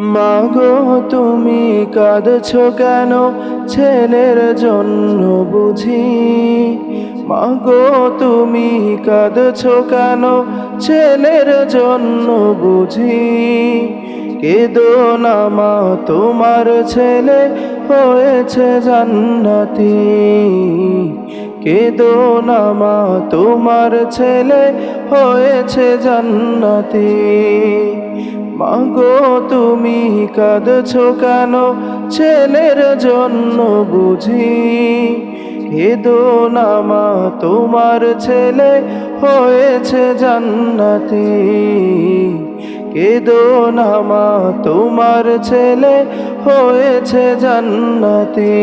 মাগো, তুমি কাঁদছ কেন? ছেলের জন্য বুঝি। মাগো, তুমি কাঁদছ কেন? ছেলের জন্য বুঝি। কেদো না মা, তোমার ছেলে হয়েছে জান্নাতি। কেদো না মা, তোমার ছেলে হয়েছে জান্নাতি। মাগো, তুমি কাঁদছ কেন? ছেলের জন্য বুঝি কেদো নামা তোমার ছেলে হয়েছে জান্নাতি। কেদো নামা তোমার ছেলে হয়েছে জান্নাতি।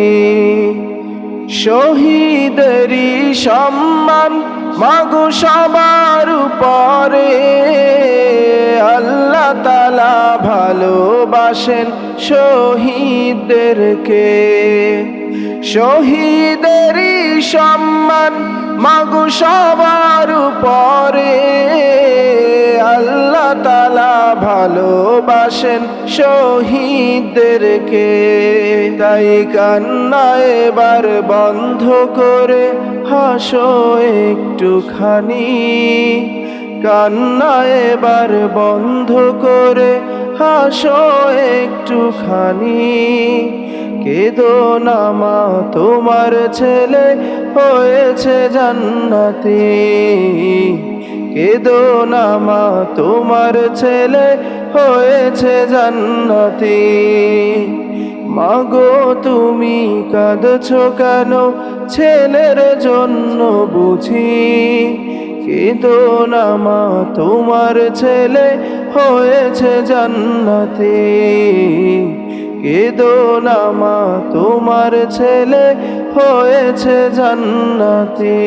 শহীদেরই সম্মান মাগো সবার আল্লাহ তালা ভালোবাসেন শহীদদেরকে। শহীদেরই সম্মান মাগো সবার উপরে। আল্লাহ তালা ভালোবাসেন শহীদদেরকে। তাই কান্না এবার বন্ধ করে হাসো একটুখানি। কান্না এবার বন্ধ করে, হাসো একটুখানি। কেদো না মা, তোমার ছেলে হয়েছে জান্নাতি। কেদো না মা, তোমার ছেলে হয়েছে জান্নাতি। মাগো, তুমি কাঁদছ কেন? ছেলের জন্য বুঝি কেদো না মা তোমার ছেলে হয়েছে জান্নাতি। কেদো না মা তোমার ছেলে হয়েছে জান্নাতি।